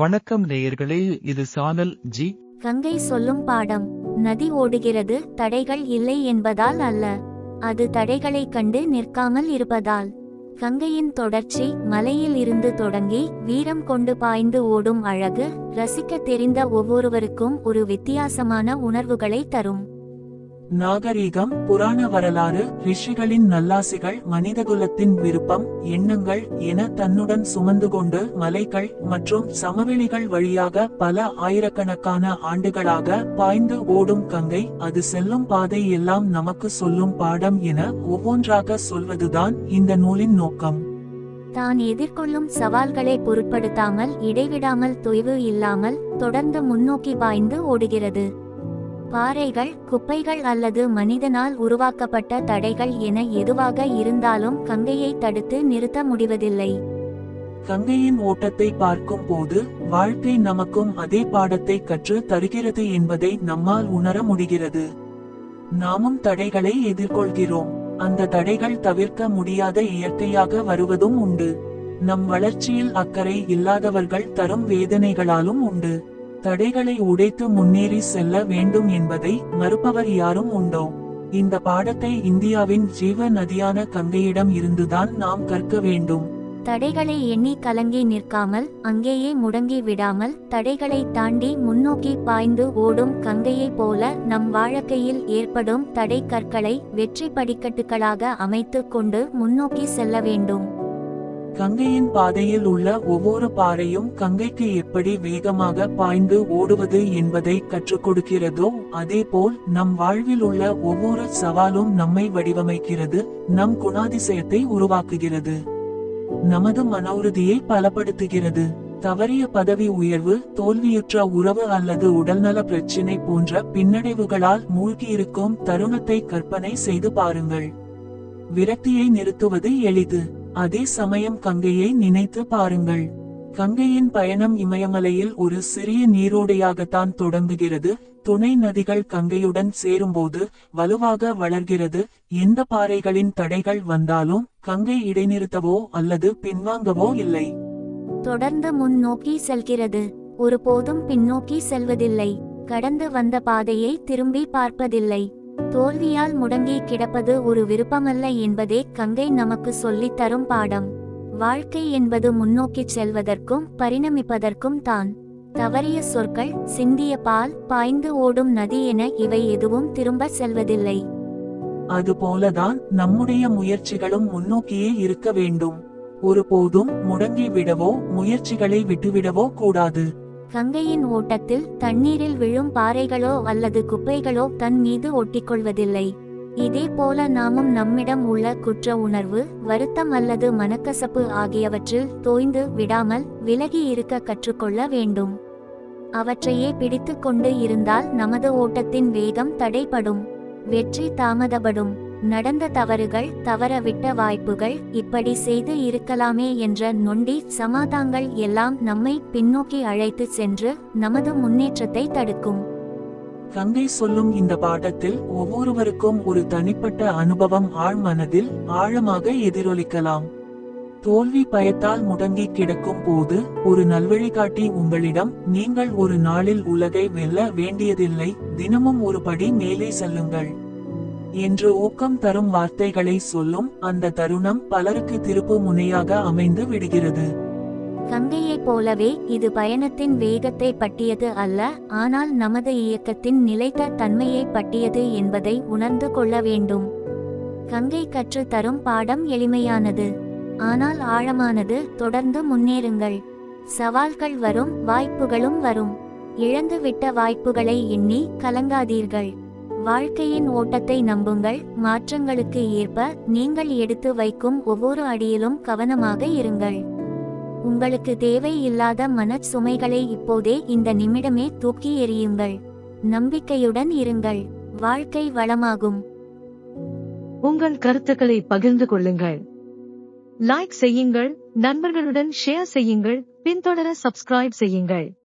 வணக்கம் நேயர்களே இது சானல் ஜி. கங்கை சொல்லும் பாடம். நதி ஓடுகிறது தடைகள் இல்லை என்பதால் அல்ல. அது தடைகளைக் கண்டு நிற்காமல் இருப்பதால். கங்கையின் தொடர்ச்சி மலையில் இருந்து தொடங்கி வீரம் கொண்டு பாய்ந்து ஓடும் அழகு ரசிக்க தெரிந்த ஒவ்வொருவருக்கும் ஒரு வித்தியாசமான உணர்வுகளை தரும். நாகரீகம் புராண வரலாறு ரிஷிகளின் நல்லாசிகள் மனிதகுலத்தின் விருப்பம் எண்ணங்கள் என தன்னுடன் சுமந்து கொண்டு மலைகள் மற்றும் சமவெளிகள் வழியாக பல ஆயிரக்கணக்கான ஆண்டுகளாக பாய்ந்து ஓடும் கங்கை அது செல்லும் பாதை எல்லாம் நமக்கு சொல்லும் பாடம் என ஒவ்வொன்றாக சொல்வதுதான் இந்த நூலின் நோக்கம். தான் எதிர்கொள்ளும் சவால்களை பொருட்படுத்தாமல் இடைவிடாமல் தொய்வு இல்லாமல் தொடர்ந்து முன்னோக்கி பாய்ந்து ஓடுகிறது. பாறைகள் குப்பைகள் அல்லது மனிதனால் உருவாக்கப்பட்ட தடைகள் என எதுவாக இருந்தாலும் கங்கையை தடுத்து நிறுத்த முடிவதில்லை. கங்கையின் ஓட்டத்தை பார்க்கும் போது வாழ்க்கை நமக்கும் அதே பாடத்தை கற்று தருகிறது என்பதை நம்மால் உணர முடிகிறது. நாமும் தடைகளை எதிர்கொள்கிறோம். அந்த தடைகள் தவிர்க்க முடியாத இயற்கையாக வருவதும் உண்டு. நம் வளர்ச்சியில் அக்கறை இல்லாதவர்கள் தரும் வேதனைகளாலும் உண்டு. தடைகளை உடைத்து முன்னேறி செல்ல வேண்டும் என்பதை மறுப்பவர் யாரும் உண்டோ? இந்த பாடத்தை இந்தியாவின் ஜீவ நதியான கங்கையிடம் இருந்துதான் நாம் கற்க வேண்டும். தடைகளை எண்ணி கலங்கி நிற்காமல் அங்கேயே முடங்கி விடாமல் தடைகளை தாண்டி முன்னோக்கி பாய்ந்து ஓடும் கங்கையைப் போல நம் வாழ்க்கையில் ஏற்படும் தடை கற்களை வெற்றி படிக்கட்டுகளாக அமைத்து கொண்டு முன்னோக்கி செல்ல வேண்டும். கங்கையின் பாதையில் உள்ள ஒவ்வொரு பாறையும் கங்கைக்கு எப்படி வேகமாக பாய்ந்து ஓடுவது என்பதை கற்றுக் கொடுக்கிறதோ அதேபோல் நம் வாழ்வில் உள்ள ஒவ்வொரு சவாலும் நம்மை வடிவமைக்கிறது நம் குணாதிசயத்தை உருவாக்குகிறது. நமது மனோருதியை பலப்படுத்துகிறது. தவறிய பதவி உயர்வு தோல்வியுற்ற உறவு அல்லது உடல்நல பிரச்சினை போன்ற பின்னடைவுகளால் மூழ்கியிருக்கும் தருணத்தை கற்பனை செய்து பாருங்கள். விரக்தியை நிறுத்துவது எளிது. அதே சமயம் கங்கையை நினைத்து பாருங்கள். கங்கையின் பயணம் இமயமலையில் ஒரு சிறிய நீரோடையாகத்தான் தொடங்குகிறது. துணை நதிகள் கங்கையுடன் சேரும்போது வலுவாக வளர்கிறது. எந்த பாறைகளின் தடைகள் வந்தாலும் கங்கை இடைநிறுத்தவோ அல்லது பின்வாங்கவோ இல்லை. தொடர்ந்து முன்னோக்கி செல்கிறது. ஒருபோதும் பின்னோக்கி செல்வதில்லை. கடந்து வந்த பாதையை திரும்பி பார்ப்பதில்லை. தோல்வியால் முடங்கி கிடப்பது ஒரு விருப்பமல்ல என்பதே கங்கை நமக்கு சொல்லித் தரும் பாடம். வாழ்க்கை என்பது முன்னோக்கிச் செல்வதற்கும் பரிணமிப்பதற்கும் தான். தவறிய சொற்கள் சிந்திய பால் பாய்ந்து ஓடும் நதி என இவை எதுவும் திரும்ப செல்வதில்லை. அதுபோலதான் நம்முடைய முயற்சிகளும் முன்னோக்கியே இருக்க வேண்டும். ஒருபோதும் முடங்கி விடவோ முயற்சிகளை விட்டுவிடவோ கூடாது. கங்கையின் ஓட்டத்தில் தண்ணீரில் விழும் பாறைகளோ அல்லது குப்பைகளோ தன் மீது ஒட்டிக்கொள்வதில்லை. இதே போல நாமும் நம்மிடம் உள்ள குற்ற உணர்வு வருத்தம் அல்லது மனக்கசப்பு ஆகியவற்றில் தோய்ந்து விடாமல் விலகி இருக்க கற்றுக்கொள்ள வேண்டும். அவற்றையே பிடித்து கொண்டு இருந்தால் நமது ஓட்டத்தின் வேகம் தடைப்படும் வெற்றி தாமதப்படும். நடந்த தவறுகள் தவறவிட்ட வாய்ப்புகள் இப்படி செய்து இருக்கலாமே என்ற நொண்டி சமாதாங்கள் எல்லாம் நம்மை பின்னோக்கி அழைத்து சென்று நமது முன்னேற்றத்தை தடுக்கும். கங்கை சொல்லும் இந்த பாடத்தில் ஒவ்வொருவருக்கும் ஒரு தனிப்பட்ட அனுபவம் ஆழ் மனதில் ஆழமாக எதிரொலிக்கலாம். தோல்வி பயத்தால் முடங்கி கிடக்கும் போது ஒரு நல்வழிகாட்டி உங்களிடம் நீங்கள் ஒரு நாளில் உலகை வெல்ல வேண்டியதில்லை தினமும் ஒரு படி மேலே செல்லுங்கள். என்று ஊக்கம் தரும் வார்த்தைகளை சொல்லும் அந்த தருணம் பலருக்கு திருப்பு முனையாக அமைந்து விடுகிறது. கங்கையைப் போலவே இது பயணத்தின் வேகத்தை பட்டியது அல்ல ஆனால் நமது இயக்கத்தின் நிலைத்த தன்மையை பட்டியது என்பதை உணர்ந்து கொள்ள வேண்டும். கங்கை கற்று தரும் பாடம் எளிமையானது ஆனால் ஆழமானது தொடர்ந்து முன்னேறுங்கள். சவால்கள் வரும் வாய்ப்புகளும் வரும். இழந்துவிட்ட வாய்ப்புகளை எண்ணி கலங்காதீர்கள். வாழ்க்கையின் ஓட்டத்தை நம்புங்கள் மாற்றங்களுக்கு ஏற்ப நீங்கள் எடுத்து வைக்கும் ஒவ்வொரு அடியிலும் கவனமாக இருங்கள். உங்களுக்கு தேவை இல்லாத மனச் சுமைகளை இப்போதே இந்த நிமிடமே தூக்கி எறியுங்கள். நம்பிக்கையுடன் இருங்கள். வாழ்க்கை வளமாகும். உங்கள் கருத்துக்களை பகிர்ந்து கொள்ளுங்கள். லைக் செய்யுங்கள் நண்பர்களுடன் ஷேர் செய்யுங்கள் பின்தொடர சப்ஸ்கிரைப் செய்யுங்கள்.